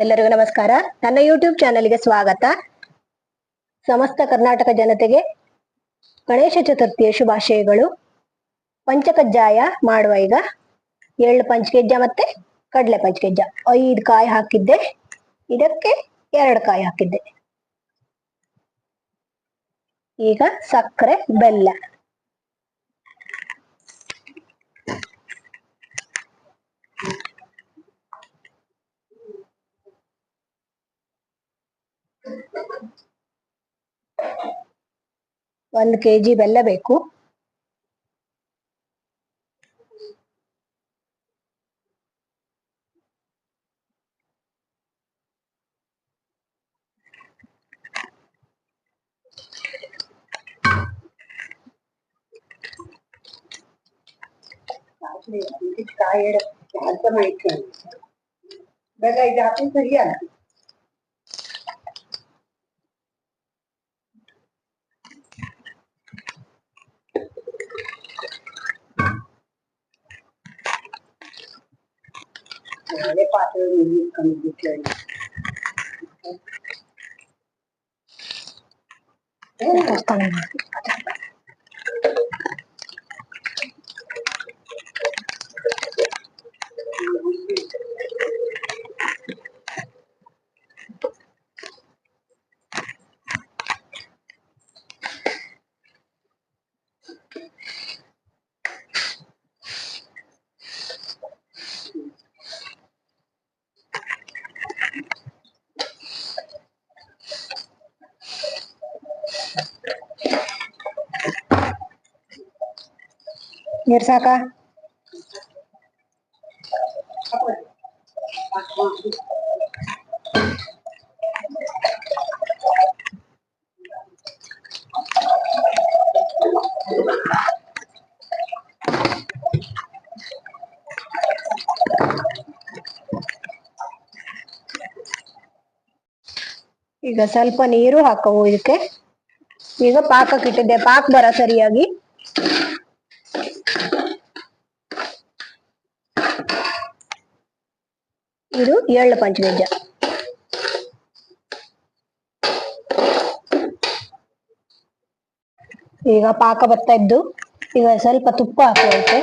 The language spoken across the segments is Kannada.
ಎಲ್ಲರಿಗೂ ನಮಸ್ಕಾರ. ನನ್ನ ಯೂಟ್ಯೂಬ್ ಚಾನೆಲ್ಗೆ ಸ್ವಾಗತ. ಸಮಸ್ತ ಕರ್ನಾಟಕ ಜನತೆಗೆ ಗಣೇಶ ಚತುರ್ಥಿಯ ಶುಭಾಶಯಗಳು. ಪಂಚಕಜ್ಜಾಯ ಮಾಡುವ ಈಗ. ಎಳ್ಳು ಪಂಚಕಜ್ಜ ಮತ್ತೆ ಕಡಲೆ ಪಂಚಕಜ್ಜ. ಐದು ಕಾಯಿ ಹಾಕಿದ್ದೆ. ಇದಕ್ಕೆ ಎರಡು ಕಾಯಿ ಹಾಕಿದ್ದೆ. ಈಗ ಸಕ್ಕರೆ, ಬೆಲ್ಲ. ಒಂದು ಕೆಜಿ ಬೆಲ್ಲ ಬೇಕು. ಕಾಯಿ ಅರ್ಥ ಮಾಹಿತಿ ಬೇಗ ಇದು ಹಾಕಿ Ya, ಸಾಕಾ ಈಗ ಸ್ವಲ್ಪ ನೀರು ಹಾಕವು ಇದಕ್ಕೆ. ಈಗ ಪಾಕಕ್ಕೆ ಇಟ್ಟಿದ್ದೆ ಪಾಕ್ ಬರ ಸರಿಯಾಗಿ. ಇದು ಎಳ್ಳು ಪಂಚಬೀಜ ಈಗ ಪಾಕ ಬರ್ತಾ ಇದ್ದು, ಈಗ ಸ್ವಲ್ಪ ತುಪ್ಪ ಹಾಕುವಂತೆ.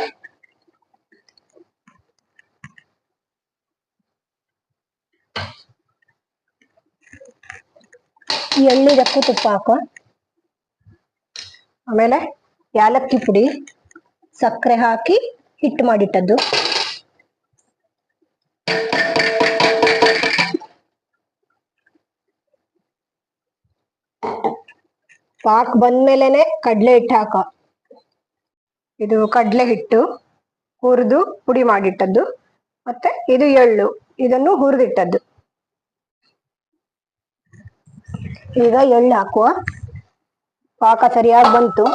ಎಳ್ಳು ಎಳ್ಳಿದಕ್ಕೂ ತುಪ್ಪ ಹಾಕುವ. ಆಮೇಲೆ ಯಾಲಕ್ಕಿ ಪುಡಿ, ಸಕ್ಕರೆ ಹಾಕಿ ಹಿಟ್ಟು ಮಾಡಿಟ್ಟದ್ದು. ಪಾಕ್ ಬಂದ್ಮೇಲೆನೆ ಕಡ್ಲೆ ಹಿಟ್ಟು ಹಾಕ. ಇದು ಕಡ್ಲೆ ಹಿಟ್ಟು ಹುರಿದು ಪುಡಿ ಮಾಡಿಟ್ಟದ್ದು. ಮತ್ತೆ ಇದು ಎಳ್ಳು, ಇದನ್ನು ಹುರಿದಿಟ್ಟದ್ದು. ಈಗ ಎಳ್ಳು ಹಾಕುವ. ಪಾಕ ಸರಿಯಾಗಿ ಬಂತು.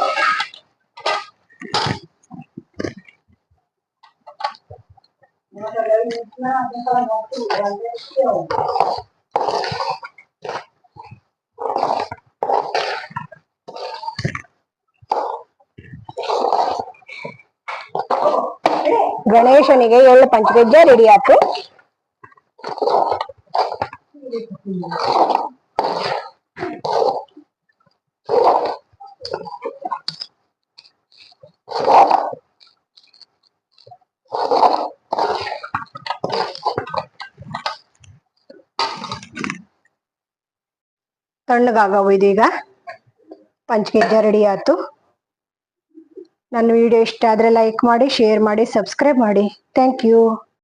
ಗಣೇಶನಿಗೆ ಎಳ್ಳು ಪಂಚಗಜ್ಜ ರೆಡಿ ಆಯ್ತು. ತಣ್ಣಗಾಗವು ಇದೀಗ. ಪಂಚಗಜ್ಜ ರೆಡಿ ಆಯ್ತು. ನನ್ನ ವಿಡಿಯೋ ಇಷ್ಟ ಆದ್ರೆ ಲೈಕ್ ಮಾಡಿ ಶೇರ್ ಮಾಡಿ ಸಬ್ಸ್ಕ್ರೈಬ್ ಮಾಡಿ. Thank you